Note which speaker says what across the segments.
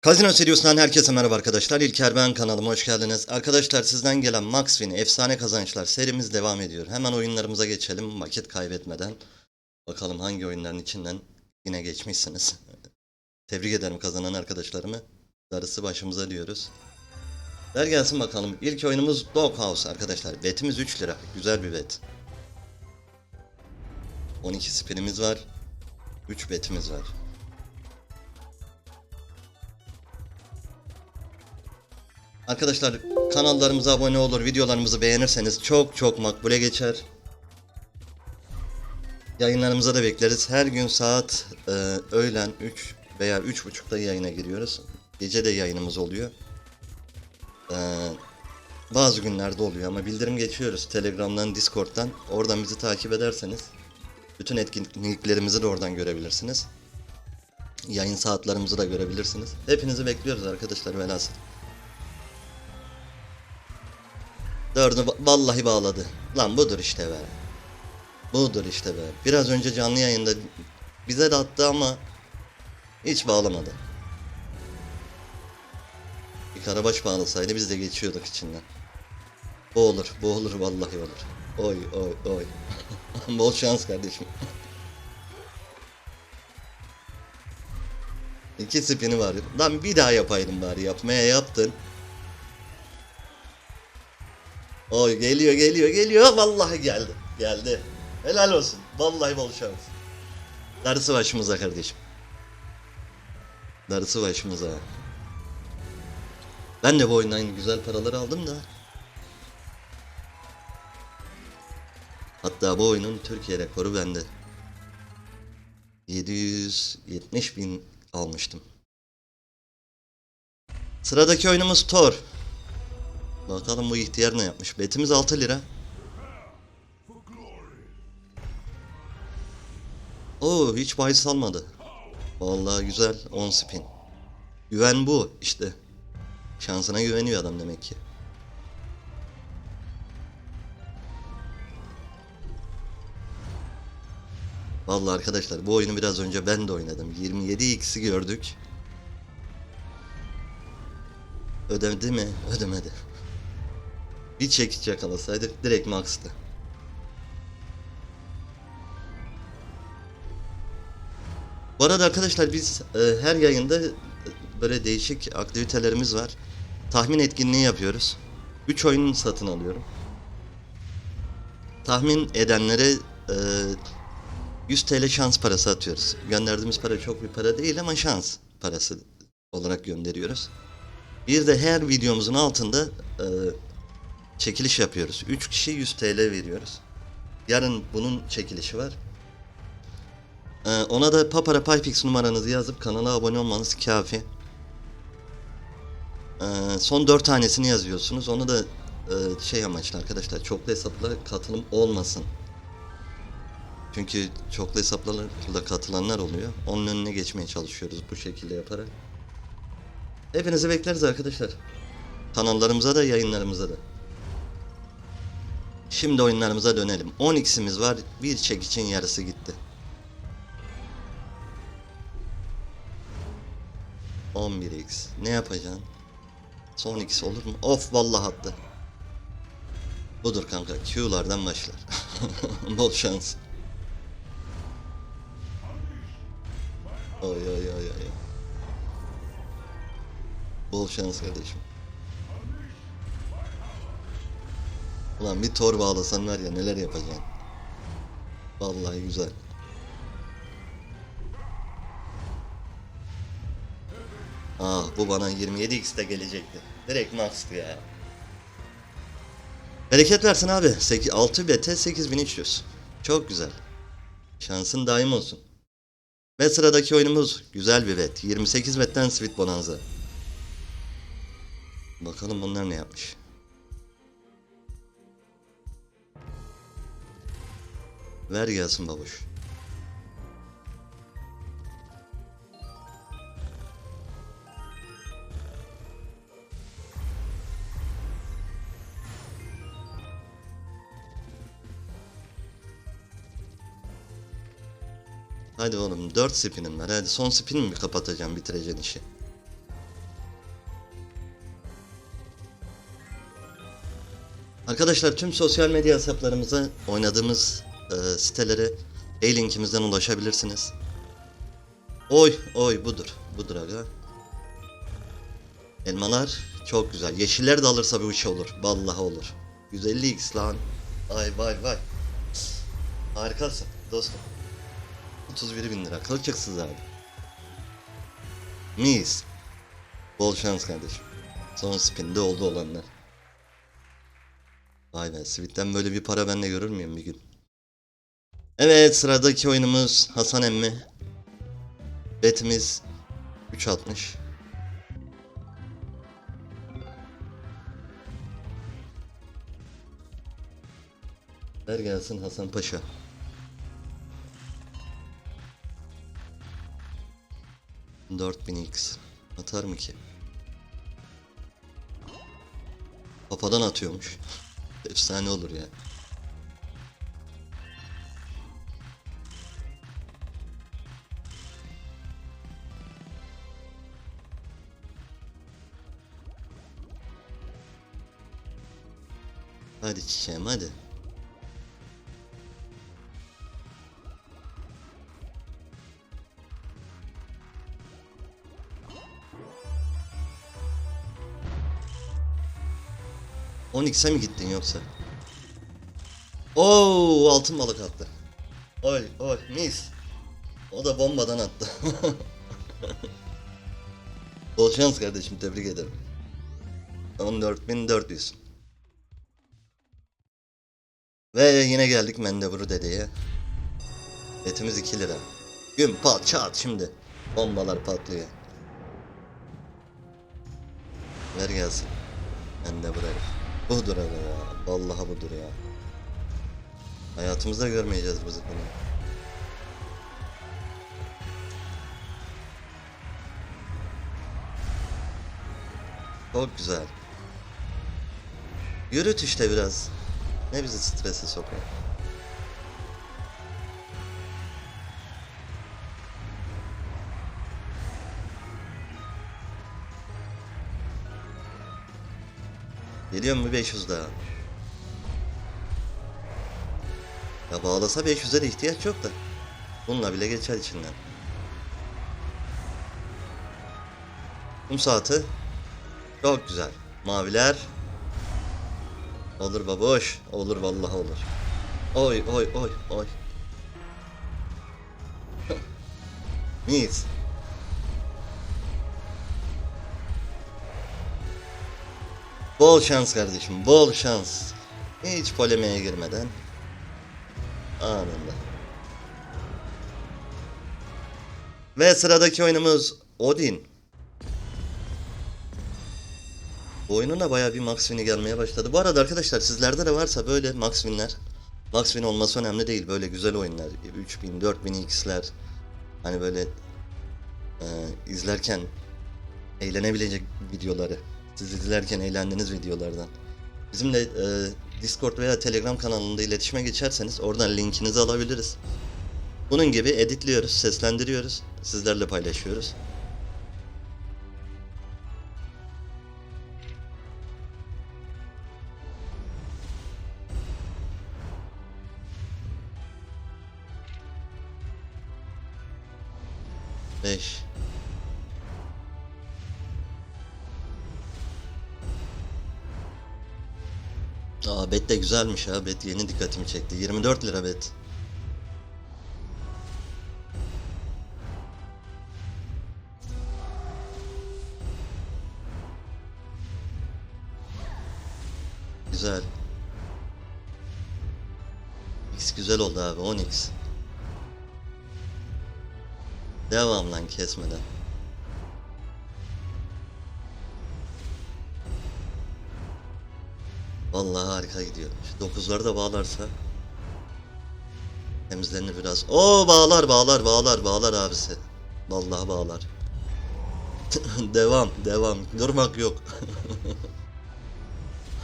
Speaker 1: Kazino Serios'tan herkese merhaba arkadaşlar. İlker ben kanalıma hoş geldiniz. Arkadaşlar sizden gelen Max Win efsane kazançlar serimiz devam ediyor. Hemen oyunlarımıza geçelim vakit kaybetmeden. Bakalım hangi oyunların içinden yine geçmişsiniz. Tebrik ederim kazanan arkadaşlarımı. Darısı başımıza diyoruz. Ver gelsin bakalım. İlk oyunumuz Doghouse arkadaşlar. Betimiz 3 lira. Güzel bir bet. 12 spinimiz var. 3 betimiz var. Arkadaşlar kanallarımıza abone olur, videolarımızı beğenirseniz çok çok makbule geçer. Yayınlarımıza da bekleriz. Her gün saat e, öğlen 3 veya 3.30'da yayına giriyoruz. Gece de yayınımız oluyor. E, bazı günlerde oluyor ama bildirim geçiyoruz Telegram'dan, Discord'dan. Oradan bizi takip ederseniz bütün etkinliklerimizi de oradan görebilirsiniz. Yayın saatlerimizi de görebilirsiniz. Hepinizi bekliyoruz arkadaşlar velhasıl. Dördünü va- vallahi bağladı. Lan budur işte be. Budur işte be. Biraz önce canlı yayında bize de attı ama hiç bağlamadı. Bir karabaş bağlasaydı biz de geçiyorduk içinden. Bu olur, bu olur vallahi olur. Oy oy oy. Bol şans kardeşim. İki spini var. Lan bir daha yapaydım bari yapmaya yaptın. Oy geliyor geliyor geliyor vallahi geldi. Geldi. Helal olsun. Vallahi bol şans. Darısı başımıza kardeşim. Darısı başımıza. Ben de bu oyundan güzel paralar aldım da. Hatta bu oyunun Türkiye rekoru bende. 770 bin almıştım. Sıradaki oyunumuz Thor. Bakalım bu ihtiyar ne yapmış. Betimiz 6 lira. Oo hiç bahis almadı. Vallahi güzel 10 spin. Güven bu işte. Şansına güveniyor adam demek ki. Vallahi arkadaşlar bu oyunu biraz önce ben de oynadım. 27x'i gördük. Ödedi mi? Ödemedi. Bir çekiç yakalasaydık direkt max'tı. Bu arada arkadaşlar biz e, her yayında e, böyle değişik aktivitelerimiz var. Tahmin etkinliği yapıyoruz. 3 oyun satın alıyorum. Tahmin edenlere e, 100 TL şans parası atıyoruz. Gönderdiğimiz para çok bir para değil ama şans parası olarak gönderiyoruz. Bir de her videomuzun altında e, çekiliş yapıyoruz. 3 kişi 100 TL veriyoruz. Yarın bunun çekilişi var. Ee, ona da Papara Paypix numaranızı yazıp kanala abone olmanız kafi. Ee, son 4 tanesini yazıyorsunuz. Onu da e, şey amaçlı arkadaşlar çoklu hesaplara katılım olmasın. Çünkü çoklu hesaplarla katılanlar oluyor. Onun önüne geçmeye çalışıyoruz bu şekilde yaparak. Hepinizi bekleriz arkadaşlar. Kanallarımıza da yayınlarımıza da. Şimdi oyunlarımıza dönelim. 10x'imiz var. Bir çek için yarısı gitti. 11x. Ne yapacaksın? Son x olur mu? Of vallahi attı. Budur kanka. Q'lardan başlar. Bol şans. Oy oy oy oy. Bol şans kardeşim. Ulan bir tor bağlasan var ya neler yapacaksın. Vallahi güzel. Ah bu bana 27x'te gelecekti. Direkt max'tı ya. Bereket versin abi. 8, 6 BT 8300. Çok güzel. Şansın daim olsun. Ve sıradaki oyunumuz güzel bir bet. 28 betten Sweet Bonanza. Bakalım bunlar ne yapmış. Ver gelsin babuş. Hadi oğlum 4 spinim var. Hadi son spin mi kapatacağım bitireceğin işi? Arkadaşlar tüm sosyal medya hesaplarımıza oynadığımız e, sitelere e-linkimizden ulaşabilirsiniz. Oy oy budur. Budur aga. Elmalar çok güzel. Yeşiller de alırsa bu iş olur. Vallahi olur. 150x lan. Ay vay vay. Harikasın dostum. 31 bin lira. Kılçıksız abi. Mis. Bol şans kardeşim. Son spinde oldu olanlar. Be Sweet'ten böyle bir para ben de görür müyüm bir gün? Evet sıradaki oyunumuz Hasan Emmi. Betimiz 3.60. Ver gelsin Hasan Paşa. Dört bin X. Atar mı ki? Kafadan atıyormuş. Efsane olur ya. Hadi çiçeğim hadi. Onyx'e mi gittin yoksa? Oo altın balık attı. Oy oy mis. O da bombadan attı. Bol şans kardeşim tebrik ederim. 14.400 Ve yine geldik Mendebur dedeye. Etimiz 2 lira. Gün pat çat şimdi. Bombalar patlıyor. Ver gelsin. Mendebur herif. Budur aga ya. Vallahi budur ya. Hayatımızda görmeyeceğiz biz bunu. Çok güzel. Yürüt işte biraz. Ne bizi strese sokuyor. Geliyor mu 500 daha? Ya bağlasa 500'e de ihtiyaç yok da. Bununla bile geçer içinden. Kum saati. Çok güzel. Maviler. Olur baboş. Olur vallahi olur. Oy oy oy oy. Mis. Bol şans kardeşim, bol şans. Hiç polemiğe girmeden. Anında. Ve sıradaki oyunumuz Odin. Oyunun da bayağı bir max win'i gelmeye başladı. Bu arada arkadaşlar sizlerde de varsa böyle max win'ler. Max olması önemli değil. Böyle güzel oyunlar. 3000, 4000 x'ler. Hani böyle e, izlerken eğlenebilecek videoları. Siz izlerken eğlendiğiniz videolardan. Bizimle e, Discord veya Telegram kanalında iletişime geçerseniz oradan linkinizi alabiliriz. Bunun gibi editliyoruz, seslendiriyoruz, sizlerle paylaşıyoruz. Beş. Aa bet de güzelmiş ha bet yeni dikkatimi çekti. 24 lira bet. Güzel. X güzel oldu abi 10x. Devam lan kesmeden. Vallahi harika gidiyor. Şu dokuzları da bağlarsa temizlenir biraz. Oo bağlar bağlar bağlar bağlar abisi. Vallahi bağlar. devam devam. Durmak yok.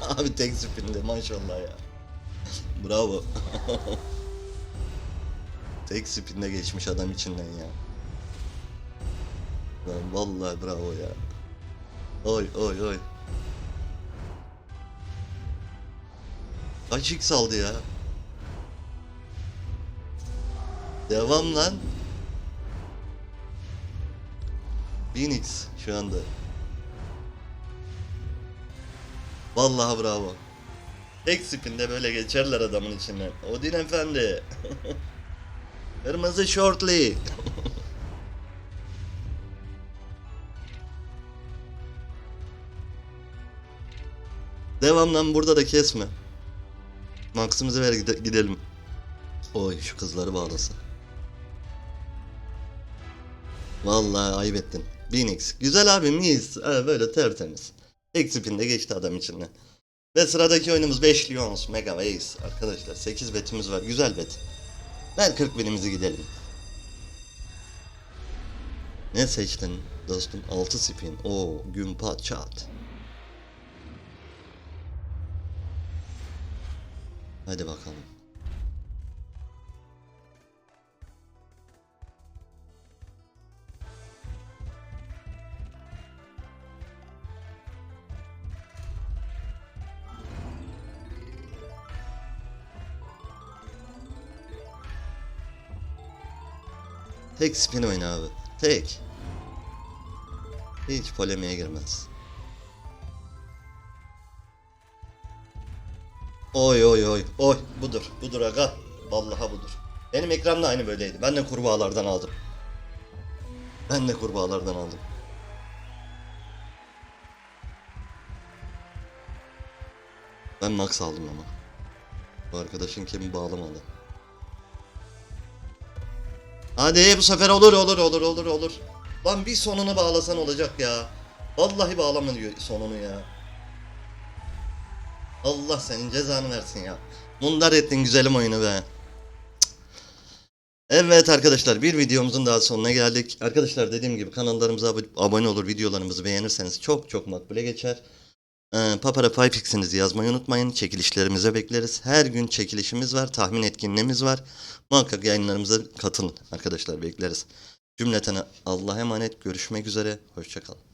Speaker 1: Abi tek spinde maşallah ya. Bravo. tek spinde geçmiş adam içinden ya. Lan vallahi bravo ya. Oy oy oy. Kaç x aldı ya? Devam lan. 1000x şu anda. Vallahi bravo. Tek spinde böyle geçerler adamın içinden. Odin efendi. Kırmızı şortli. Devamdan burada da kesme. Max'ımızı ver gide- gidelim. Oy şu kızları bağlasın. Vallahi ayıp ettin. 1000x. Güzel abi miyiz? Ha, böyle tertemiz. Tek spinde geçti adam içinden. Ve sıradaki oyunumuz 5 Lions Mega Ace. Arkadaşlar 8 betimiz var. Güzel bet. Ver 40 binimizi gidelim. Ne seçtin dostum? 6 spin. Oo gün pat çat. Hadi bakalım. Tek spin oyna abi. Tek. Hiç polemiğe girmez. Oy oy oy oy budur budur aga. Vallahi budur. Benim ekran da aynı böyleydi. Ben de kurbağalardan aldım. Ben de kurbağalardan aldım. Ben max aldım ama. Bu arkadaşın kimi bağlamadı. Hadi bu sefer olur olur olur olur olur. Lan bir sonunu bağlasan olacak ya. Vallahi bağlama diyor sonunu ya. Allah senin cezanı versin ya. Mundar ettin güzelim oyunu be. Evet arkadaşlar bir videomuzun daha sonuna geldik. Arkadaşlar dediğim gibi kanallarımıza ab- abone olur videolarımızı beğenirseniz çok çok makbule geçer. Ee, Papara Payfix'inizi yazmayı unutmayın. Çekilişlerimize bekleriz. Her gün çekilişimiz var. Tahmin etkinliğimiz var. Muhakkak yayınlarımıza katılın arkadaşlar bekleriz. Cümleten Allah'a emanet. Görüşmek üzere. Hoşçakalın.